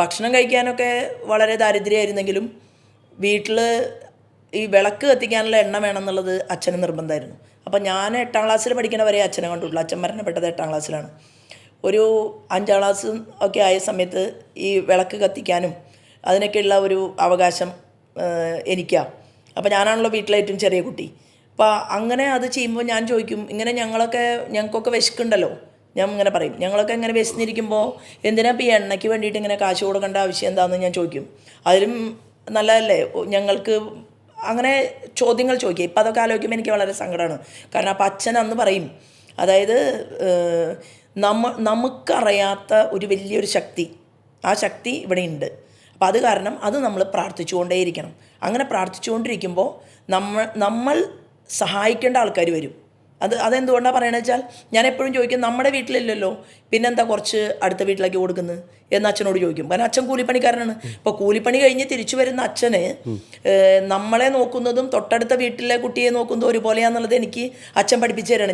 ഭക്ഷണം കഴിക്കാനൊക്കെ വളരെ ദാരിദ്ര്യമായിരുന്നെങ്കിലും വീട്ടിൽ ഈ വിളക്ക് കത്തിക്കാനുള്ള എണ്ണ വേണം എന്നുള്ളത് അച്ഛന് നിർബന്ധമായിരുന്നു. അപ്പം ഞാൻ എട്ടാം ക്ലാസ്സിൽ പഠിക്കണ വരെ അച്ഛനെ കണ്ടിട്ടുള്ളൂ അച്ഛൻ മരണപ്പെട്ടത് എട്ടാം ക്ലാസ്സിലാണ്. ഒരു അഞ്ചാം ക്ലാസ് ഒക്കെ ആയ സമയത്ത് ഈ വിളക്ക് കത്തിക്കാനും അതിനൊക്കെയുള്ള ഒരു അവകാശം എനിക്കാണ് അപ്പോൾ ഞാനാണല്ലോ വീട്ടിലെ ഏറ്റവും ചെറിയ കുട്ടി. അപ്പോൾ അങ്ങനെ അത് ചെയ്യുമ്പോൾ ഞാൻ ചോദിക്കും ഇങ്ങനെ ഞങ്ങളൊക്കെ ഞങ്ങൾക്കൊക്കെ വിശക്കുണ്ടല്ലോ. ഞാൻ ഇങ്ങനെ പറയും. ഞങ്ങളൊക്കെ ഇങ്ങനെ വിശന്നിരിക്കുമ്പോൾ എന്തിനാ ഇപ്പോൾ ഈ എണ്ണയ്ക്ക് വേണ്ടിയിട്ട് ഇങ്ങനെ കാശ് കൊടുക്കേണ്ട ആവശ്യം എന്താണെന്ന് ഞാൻ ചോദിക്കും. അതിലും നല്ലതല്ലേ? ഞങ്ങൾക്ക് അങ്ങനെ ചോദ്യങ്ങൾ ചോദിക്കുക. ഇപ്പം അതൊക്കെ ആലോചിക്കുമ്പോൾ എനിക്ക് വളരെ സങ്കടമാണ് കാരണം അപ്പം അച്ഛൻ അന്ന് പറയും അതായത് നമ്മ നമുക്കറിയാത്ത ഒരു വലിയൊരു ശക്തി ആ ശക്തി ഇവിടെ ഉണ്ട്. അപ്പം അത് കാരണം അത് നമ്മൾ പ്രാർത്ഥിച്ചുകൊണ്ടേയിരിക്കണം. അങ്ങനെ പ്രാർത്ഥിച്ചുകൊണ്ടിരിക്കുമ്പോൾ നമ്മൾ നമ്മൾ സഹായിക്കേണ്ട ആൾക്കാർ വരും. അത് അതെന്തുകൊണ്ടാണ് പറയണത് വെച്ചാൽ ഞാൻ എപ്പോഴും ചോദിക്കും നമ്മുടെ വീട്ടിലില്ലല്ലോ പിന്നെന്താ കുറച്ച് അടുത്ത വീട്ടിലേക്ക് കൊടുക്കുന്നത് എന്ന് അച്ഛനോട് ചോദിക്കും. കാരണം അച്ഛൻ കൂലിപ്പണിക്കാരനാണ്. ഇപ്പോൾ കൂലിപ്പണി കഴിഞ്ഞ് തിരിച്ചു വരുന്ന അച്ഛന് നമ്മളെ നോക്കുന്നതും തൊട്ടടുത്ത വീട്ടിലെ കുട്ടിയെ നോക്കുന്നതും ഒരുപോലെയാണെന്നുള്ളത് എനിക്ക് അച്ഛൻ പഠിപ്പിച്ചു തരാണ്.